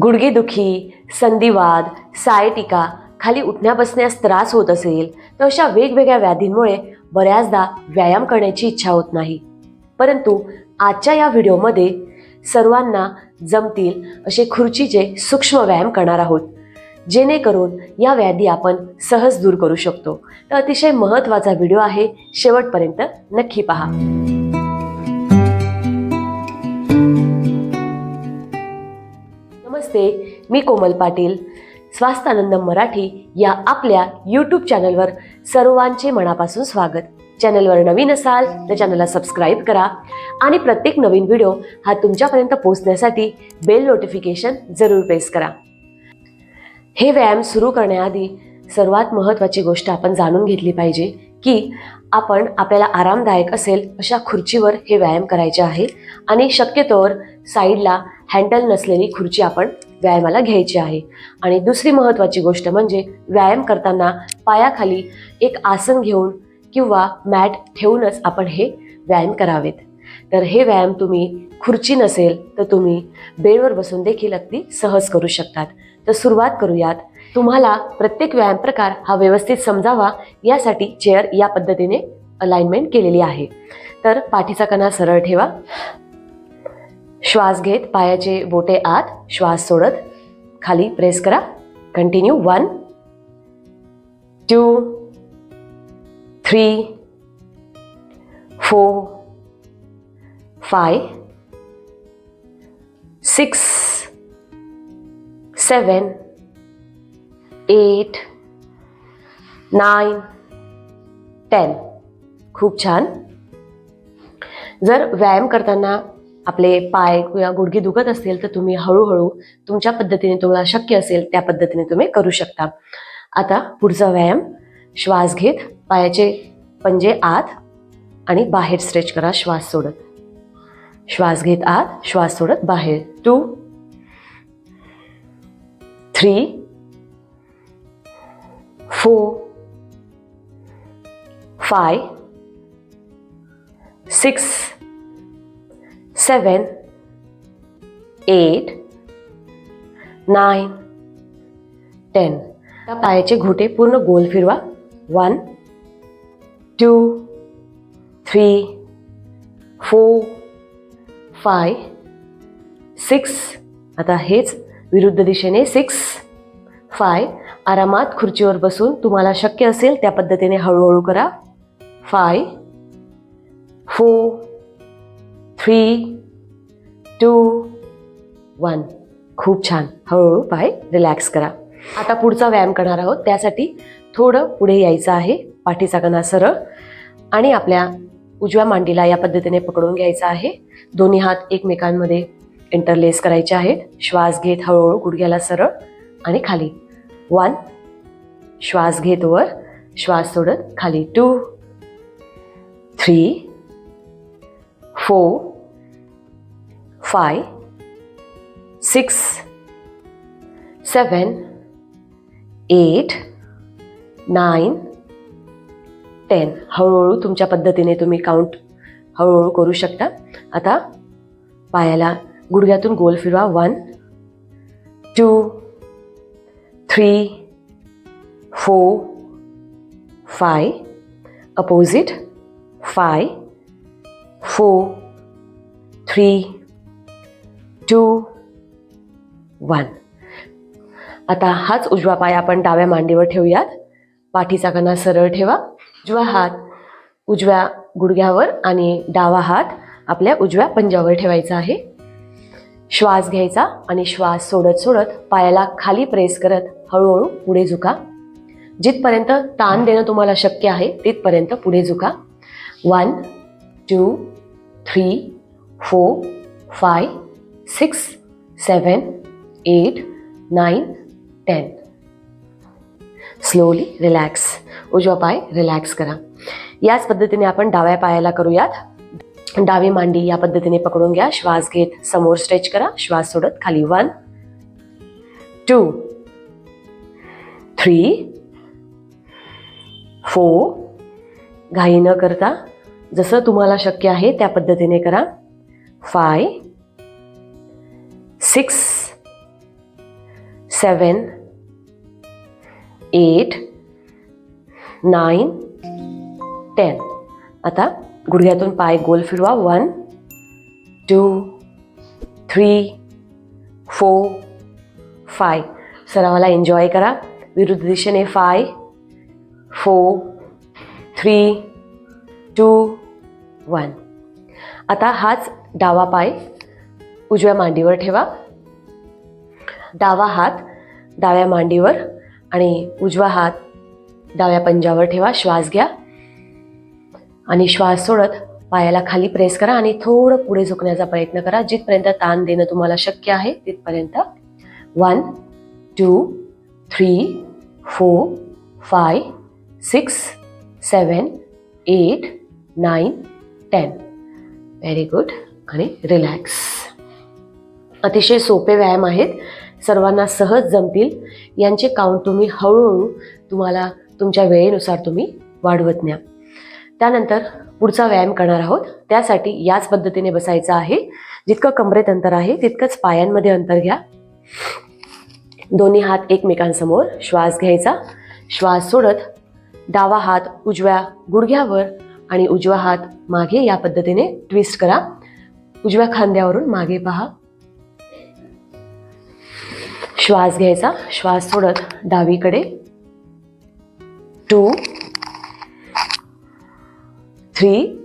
गुडघेदुखी संधिवाद sciatica खाली उठण्या बसण्यास त्रास होत असेल तर अशा वेगवेगळ्या व्याधींमुळे बऱ्याचदा व्यायाम करण्याची इच्छा होत नाही. परंतु आजच्या या व्हिडिओमध्ये सर्वांना जमतील असे खुर्चीचे सूक्ष्म व्यायाम करणार आहोत. जेणेकरून या व्याधी आपण सहज दूर करू शकतो. तर अतिशय महत्त्वाचा व्हिडिओ आहे. शेवटपर्यंत नक्की पहा. नमस्ते मी कोमल पाटील. स्वास्थानंद मराठी या आपल्या यूट्यूब चॅनलवर सर्वांचे मनापासून स्वागत. चॅनलवर नवीन असाल तर चॅनलला सबस्क्राईब करा आणि प्रत्येक नवीन व्हिडिओ हा तुमच्यापर्यंत पोहोचण्यासाठी बेल नोटिफिकेशन जरूर प्रेस करा. हे व्यायाम सुरू करण्याआधी सर्वात महत्त्वाची गोष्ट आपण जाणून घेतली पाहिजे की आपण आपल्याला आरामदायक असेल अशा खुर्चीवर हे व्यायाम करायचे आहे. आणि शक्यतोवर साईडला हँडल नसलेली खुर्ची आपण व्यायामाला घ्यायची आहे. आणि दुसरी महत्त्वाची गोष्ट म्हणजे व्यायाम करताना पायाखाली एक आसन घेऊन किंवा मॅट ठेवूनच आपण हे व्यायाम करावेत. तर हे व्यायाम तुम्ही खुर्ची नसेल तर तुम्ही बेडवर बसून देखील अगदी सहज करू शकतात. तर सुरुवात करूयात. तुम्हाला प्रत्येक व्यायाम प्रकार हा व्यवस्थित समजावा यासाठी चेअर या पद्धतीने अलाइनमेंट केलेली आहे. तर पाठीचा कणा सरळ ठेवा. श्वास घेत पायाचे बोटे आत श्वास सोडत खाली प्रेस करा. Continue one two three four five six seven eight nine ten. खूप छान. जर व्यायाम करताना आपले पाय किंवा गुडघे दुखत असतील तर तुम्ही हळूहळू तुमच्या पद्धतीने तुम्हाला शक्य असेल त्या पद्धतीने तुम्ही करू शकता. आता पुढचा व्यायाम. श्वास घेत पायाचे पंजे आत आणि बाहेर स्ट्रेच करा श्वास सोडत. श्वास घेत आत श्वास सोडत बाहेर. Two three four five six seven eight nine ten. त्या पायाचे घोटे पूर्ण गोल फिरवा. One two three four five six. आता हेच विरुद्ध दिशेने सिक्स फाय आरामात खुर्चीवर बसून तुम्हाला शक्य असेल त्या पद्धतीने हळूहळू करा. Five four three two one खूप छान. हळूहळू पाय रिलॅक्स करा. आता पुढचा व्यायाम करणार आहोत. त्यासाठी थोडं पुढे यायचं आहे. पाठीचा कणा सरळ आणि आपल्या उजव्या मांडीला या पद्धतीने पकडून घ्यायचा आहे. दोन्ही हात एकमेकांमध्ये इंटरलेस करायचे आहेत. श्वास घेत हळूहळू गुडघ्याला सरळ आणि खाली. वन श्वास घेत वर. श्वास सोडत खाली. Two three four five six seven eight nine ten हळूहळू तुमच्या पद्धतीने तुम्ही काउंट हळूहळू करू शकता. आता पायाला गुडघ्यातून गोल फिरवा. One two three four, five opposite five four three two one आता हाच उजवा पाय आपण डाव्या मांडीवर ठेवूयात. पाठीचा कणा सरळ ठेवा. उजवा हात उजव्या गुडघ्यावर आणि डावा हात आपल्या उजव्या पंजावर ठेवायचा आहे. श्वास घ्यायचा आणि श्वास सोडत सोडत पायाला खाली प्रेस करत हळूहळू पुढे झुका. जिथपर्यंत ताण देणं तुम्हाला शक्य आहे तिथपर्यंत पुढे झुका. One two three four five six seven eight nine ten slowly relax उजवा पाय रिलॅक्स करा. याच पद्धतीने आपण डाव्या पायाला करूयात. डावी मांडी या पद्धतीने पकडून घ्या. श्वास घेत समोर स्ट्रेच करा. श्वास सोडत खाली. वन टू थ्री फोर घाई न करता जसं तुम्हाला शक्य आहे त्या पद्धतीने करा. Five six seven eight nine ten आता गुडघ्यातून पाय गोल फिरवा. One two three four five सरावाला एन्जॉय करा. विरुद्ध दिशेने five four three two one आता हाच डावा पाय उजव्या मांडीवर ठेवा. डावा हात डाव्या मांडीवर आणि उजवा हात डाव्या पंजावर ठेवा. श्वास घ्या. आणि श्वास सोडत पायाला खाली प्रेस करा आणि थोडं पुढे झुकण्याचा प्रयत्न करा. जिथपर्यंत ताण देणं तुम्हाला शक्य आहे तिथपर्यंत. One two three four five six seven eight nine ten. Very good आणि रिलॅक्स अतिशय सोपे व्यायाम आहेत. सर्वांना सहज जमतील. यांचे काउंट तुम्ही हळूहळू तुम्हाला तुमच्या वेळेनुसार तुम्ही वाढवत न्या. त्यानंतर पुढचा व्यायाम करणार आहोत. त्यासाठी याच पद्धतीने बसायचं आहे. जितकं कमरेत अंतर आहे तितकंच पायांमध्ये अंतर घ्या. दोन्ही हात एकमेकांसमोर श्वास घ्यायचा. श्वास सोडत डावा हात उजव्या गुडघ्यावर आणि उजवा हात मागे या पद्धतीने ट्विस्ट करा. उजव्या खांद्यावरून मागे पहा. श्वास घ्यायचा. श्वास सोडत डावीकडे. टू थ्री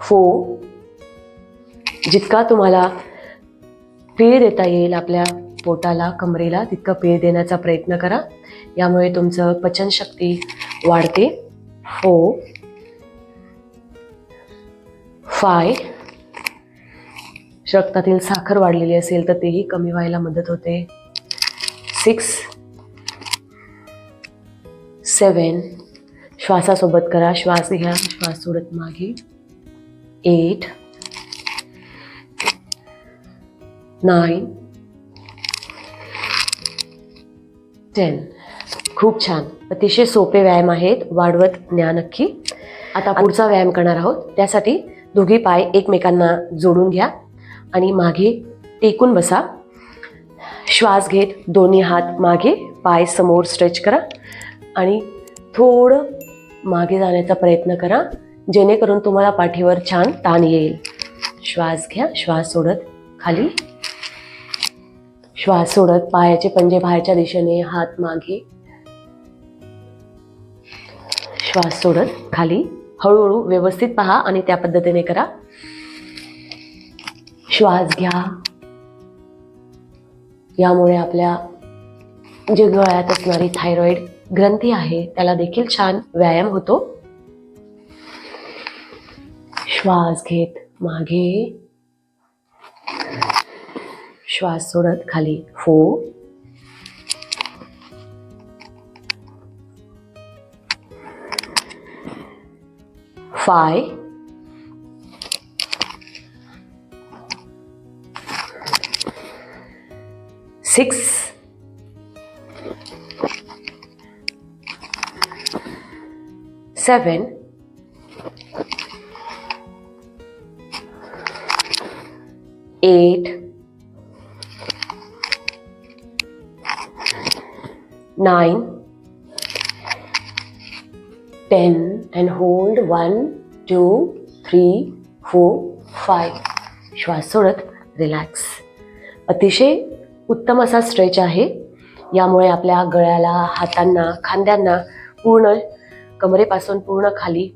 फोर जितका तुम्हाला पीळ देता येईल आपल्या पोटाला कमरेला तितकं पीळ देण्याचा प्रयत्न करा. यामुळे तुमचं पचनशक्ती वाढते. फो फाय रक्तातील साखर वाढलेली असेल तर तेही कमी व्हायला मदत होते. सिक्स सेवन श्वासासोबत करा. श्वास घ्या. श्वास सोडत मागे. एट नाईन टेन खूप छान. अतिशय सोपे व्यायाम आहेत. वाढवत न्या नक्की. आता पुढचा व्यायाम करणार आहोत. त्यासाठी दोघी पाय एकमेकांना जोडून घ्या आणि मागे टेकून बसा. श्वास घेत दोन्ही हात मागे पाय समोर स्ट्रेच करा आणि थोडं मागे जाण्याचा प्रयत्न करा जेणेकरून तुम्हाला पाठीवर छान ताण येईल. श्वास घ्या. श्वास सोडत खाली श्वास सोडत पायाचे पंजे बाहेरच्या दिशेने हात मागे. श्वास सोडत खाली. हळूहळू व्यवस्थित पहा आणि त्या पद्धतीने करा. श्वास घ्या. यामुळे आपल्या जे गळ्यात असणारी थायरॉइड ग्रंथी आहे त्याला देखील छान व्यायाम होतो. श्वास घेत मागे. श्वास सोडत खाली. Four five six seven eight nine, ten, and hold one, two, three, four, five. श्वास सोडत रिलॅक्स अतिशय उत्तम असा स्ट्रेच आहे. यामुळे आपल्या गळ्याला हातांना खांद्यांना पूर्ण कमरेपासून पूर्ण खाली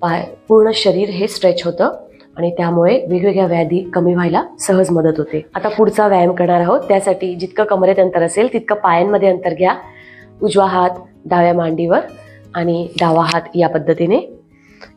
पाय पूर्ण शरीर हे स्ट्रेच होतं आणि त्यामुळे वेगवेगळ्या व्याधी कमी व्हायला सहज मदत होते. आता पुढचा व्यायाम करणार आहोत. त्यासाठी जितकं कमरेत अंतर असेल तितकं पायांमध्ये अंतर घ्या. उजवा हात डाव्या मांडीवर आणि डावा हात या पद्धतीने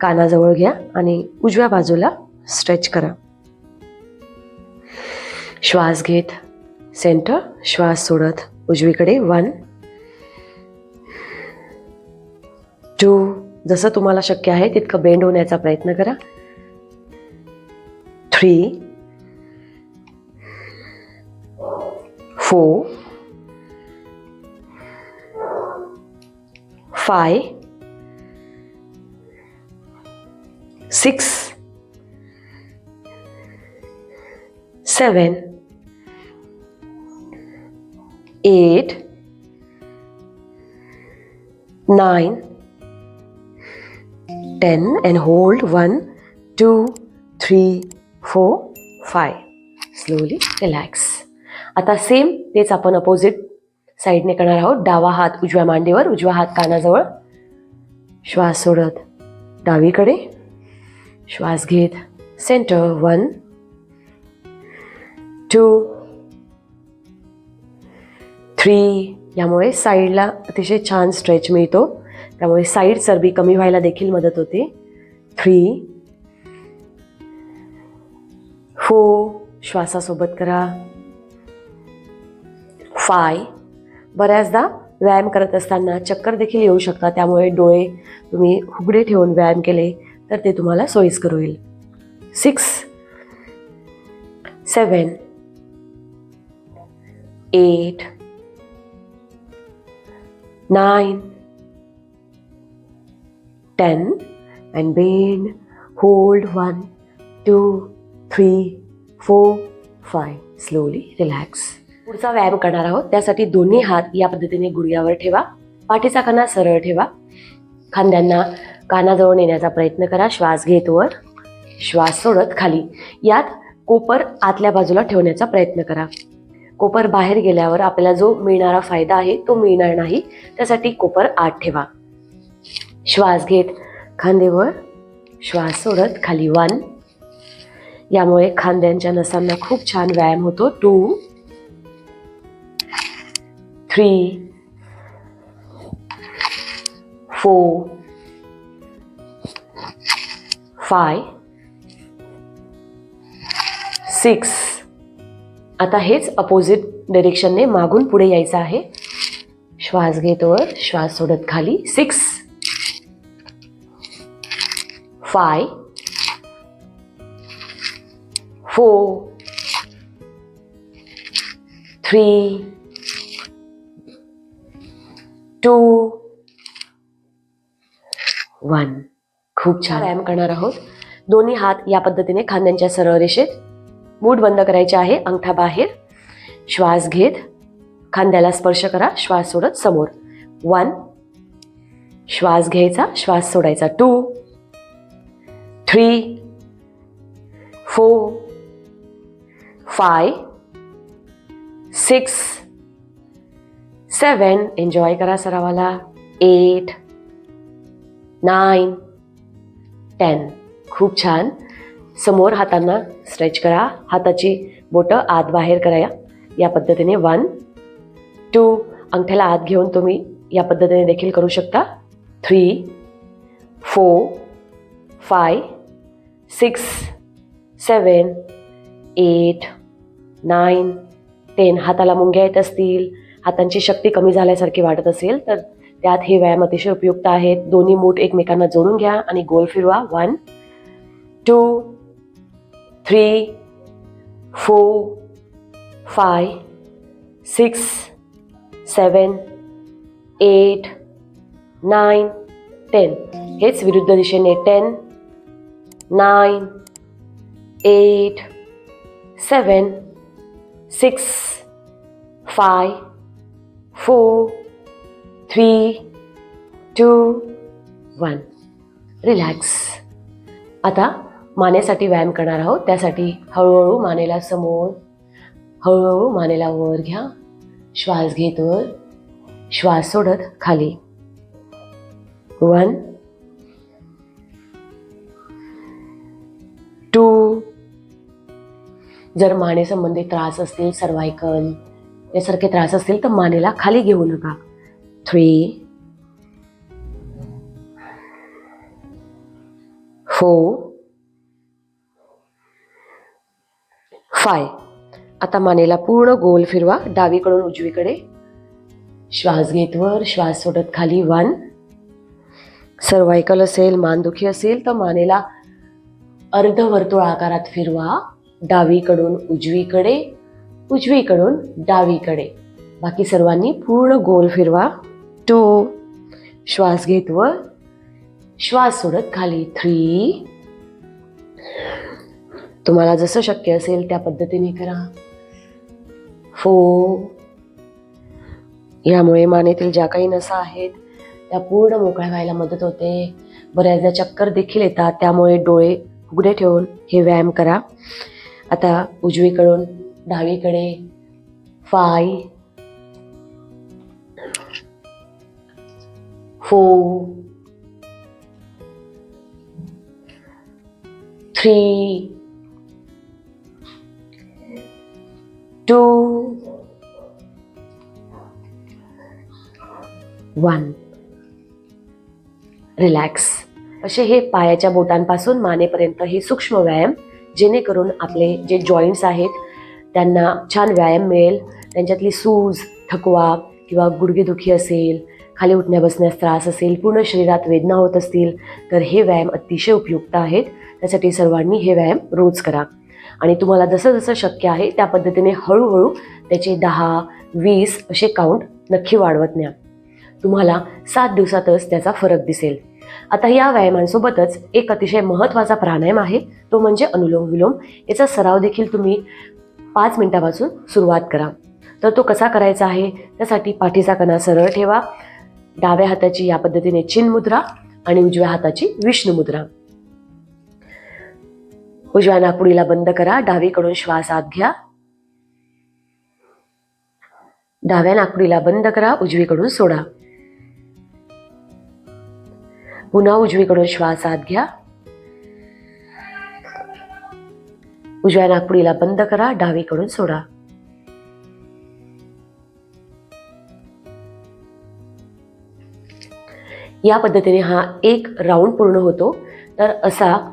कानाजवळ घ्या आणि उजव्या बाजूला स्ट्रेच करा. श्वास घेत सेंटर श्वास सोडत उजवीकडे वन. टू जसं तुम्हाला शक्य आहे तितकं बेंड होण्याचा प्रयत्न करा. Three. Four. five six seven eight nine ten and hold one two three four five slowly relax आता सेम तेच आपण अपोजिट साईडने करणार आहोत. डावा हात उजव्या मांडीवर उजवा हात कानाजवळ. श्वास सोडत डावीकडे. श्वास घेत सेंटर वन टू थ्री यामुळे साईडला अतिशय छान स्ट्रेच मिळतो. त्यामुळे साईड चरबी कमी व्हायला देखील मदत होते. थ्री फोर श्वासासोबत करा. फाय बऱ्याचदा व्यायाम करत असताना चक्कर देखील येऊ शकतात. त्यामुळे डोळे तुम्ही उघडे ठेवून व्यायाम केले तर ते तुम्हाला सोयीस्कर होईल. Six seven eight nine ten and bend hold one two three four five slowly relax पुढचा व्यायाम करणार आहोत. त्यासाठी दोन्ही हात या पद्धतीने गुडघ्यावर ठेवा. पाठीचा कणा सरळ ठेवा. खांद्यांना कानाजवळ नेण्याचा प्रयत्न करा. श्वास घेत वर. श्वास सोडत खाली. यात कोपर आतल्या बाजूला ठेवण्याचा प्रयत्न करा. कोपर बाहेर गेल्यावर आपल्याला जो मिळणारा फायदा आहे तो मिळणार नाही. त्यासाठी कोपर आत ठेवा. श्वास घेत खांदेवर श्वास सोडत खाली. वन यामुळे खांद्यांच्या नसांना खूप छान व्यायाम होतो. Two three four five six. आता हेच अपोजिट डिरेक्शनने मागून पुढे यायचं आहे. श्वास घेतोवर श्वास सोडत खाली. Six five four three two one खूप छान व्यायाम करणार आहोत. दोन्ही हात या पद्धतीने खांद्यांच्या सरळ रेषेत मूठ बंद करायचे आहे अंगठा बाहेर. श्वास घेत खांद्याला स्पर्श करा श्वास सोडत समोर. वन श्वास घ्यायचा श्वास सोडायचा. Two three four five six seven enjoy करा सरावाला. एट नाईन टेन खूप छान. समोर हातांना स्ट्रेच करा. हाताची बोटं आत बाहेर करा या पद्धतीने वन टू अंगठ्याला आत घेऊन तुम्ही या पद्धतीने देखील करू शकता. Three four five six seven eight nine ten हाताला मुंग्या येत असतील. हातांची शक्ती कमी झाल्यासारखी वाटत असेल तर त्यात हे व्यायाम अतिशय उपयुक्त आहेत. दोन्ही मूठ एकमेकांना जोडून घ्या आणि गोल फिरवा. One two three four five six seven eight nine ten हेच विरुद्ध दिशेने ten nine eight seven six five four three two one. Relax आता मानेसाठी व्यायाम करणार आहोत. त्यासाठी हळूहळू मानेला समोर हळूहळू मानेला वर घ्या. श्वास घेत वर. श्वास सोडत खाली. वन टू जर मानेसंबंधी त्रास असतील सर्वायकल यासारखे त्रास असतील तर मानेला खाली घेऊ नका. थ्री फोर फाय आता मानेला पूर्ण गोल फिरवा डावीकडून उजवीकडे. श्वास घेत वर श्वास सोडत खाली. वन सर्वायकल असेल मानदुखी असेल तर मानेला अर्धवर्तुळ आकारात फिरवा. डावीकडून उजवीकडे. उजवीकडून डावीकडे. बाकी सर्वांनी पूर्ण गोल फिरवा. टू श्वास घेत व श्वास सोडत खाली. थ्री तुम्हाला जसं शक्य असेल त्या पद्धतीने करा. फो यामुळे मानेतील ज्या काही नसा आहेत त्या पूर्ण मोकळ्या व्हायला मदत होते. बऱ्याचदा चक्कर देखील येतात त्यामुळे डोळे उघडे ठेवून हे व्यायाम करा. आता उजवीकडून डावीकडे. Five. Four. Three. Two. One. Relax. असे हे पायाच्या बोटांपासून मानेपर्यंत हे सूक्ष्म व्यायाम जेणेकरून आपले जे जॉईंट्स आहेत त्यांना छान व्यायाम मिळेल. त्यांच्यातली सूज थकवा किंवा गुडघेदुखी असेल खाली उठण्या बसण्यास त्रास असेल पूर्ण शरीरात वेदना होत असतील तर हे व्यायाम अतिशय उपयुक्त आहेत. त्यासाठी सर्वांनी हे व्यायाम रोज करा. आणि तुम्हाला जसं जसं शक्य आहे त्या पद्धतीने हळूहळू त्याचे दहा वीस असे काउंट नक्की वाढवत न्या. तुम्हाला सात दिवसातच त्याचा फरक दिसेल. आता या व्यायामांसोबतच एक अतिशय महत्त्वाचा प्राणायाम आहे तो म्हणजे अनुलोम विलोम याचा सराव देखील तुम्ही पाच मिनटापासून सुरुवात करा. तर तो कसा करायचा आहे? त्यासाठी पाठीचा कणा सरळ ठेवा. डाव्या हाताची या पद्धतीने चिन मुद्रा आणि उजव्या हाताची विष्णू मुद्रा. उजव्या नाकपुडीला बंद करा. डावीकडून श्वास आत घ्या. डाव्या नाकपुडीला बंद करा. उजवीकडून सोडा. पुन्हा उजवीकडून श्वास आत घ्या. उजव्या नाकपुडीला बंद करा डावीकडून सोडा. या पद्धतीने हा एक राऊंड पूर्ण होतो. तर असा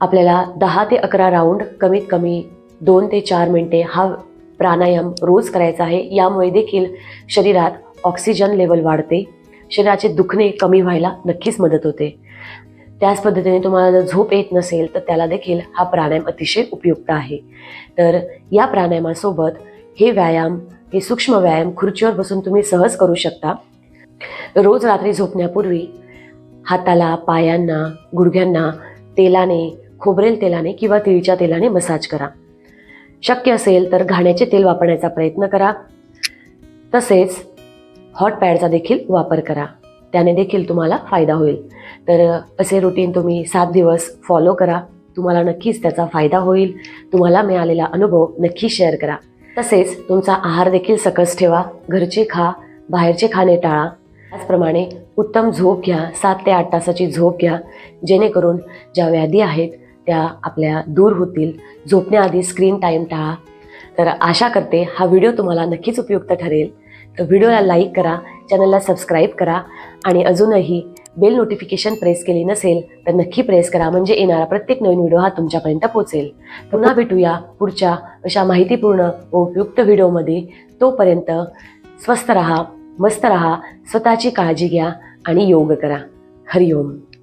आपल्याला दहा ते अकरा राऊंड कमीत कमी दोन ते चार मिनटे हा प्राणायाम रोज करायचा आहे. यामुळे देखील शरीरात ऑक्सिजन लेवल वाढते. शरीराचे दुखणे कमी व्हायला नक्कीच मदत होते. त्याच पद्धतीने तुम्हाला जर झोप येत नसेल तर त्याला देखील हा प्राणायाम अतिशय उपयुक्त आहे. तर या प्राणायामासोबत हे व्यायाम हे सूक्ष्म व्यायाम खुर्चीवर बसून तुम्ही सहज करू शकता. रोज रात्री झोपण्यापूर्वी हाताला पायांना गुडघ्यांना तेलाने खोबरेल तेलाने किंवा तिळीच्या तेलाने मसाज करा. शक्य असेल तर घाण्याचे तेल वापरण्याचा प्रयत्न करा. तसेच हॉट पॅडचा देखील वापर करा. त्याने देखील तुम्हाला फायदा होईल. तर असे रुटीन तुम्ही सात दिवस फॉलो करा. तुम्हाला नक्कीच त्याचा फायदा होईल. तुम्हाला मिळालेला अनुभव नक्की शेअर करा. तसेच तुमचा आहार देखील सकस ठेवा. घरचे खा बाहेरचे खाणे टाळा. त्याचप्रमाणे उत्तम झोप घ्या. सात ते आठ तासाची झोप घ्या. जेणेकरून ज्या व्याधी आहेत त्या आपल्या दूर होतील. झोपण्याआधी स्क्रीन टाईम टाळा. तर आशा करते हा व्हिडिओ तुम्हाला नक्कीच उपयुक्त ठरेल. व्हिडिओला लाईक करा चॅनलला सबस्क्राईब करा आणि अजूनही बेल नोटिफिकेशन प्रेस केली नसेल तर नक्की प्रेस करा. म्हणजे येणारा प्रत्येक नवीन व्हिडिओ हा तुमच्यापर्यंत पोहोचेल. पुन्हा भेटूया पुढच्या अशा माहितीपूर्ण व उपयुक्त व्हिडिओमध्ये तोपर्यंत स्वस्थ रहा मस्त रहा स्वतःची काळजी घ्या आणि योग करा. हरिओम.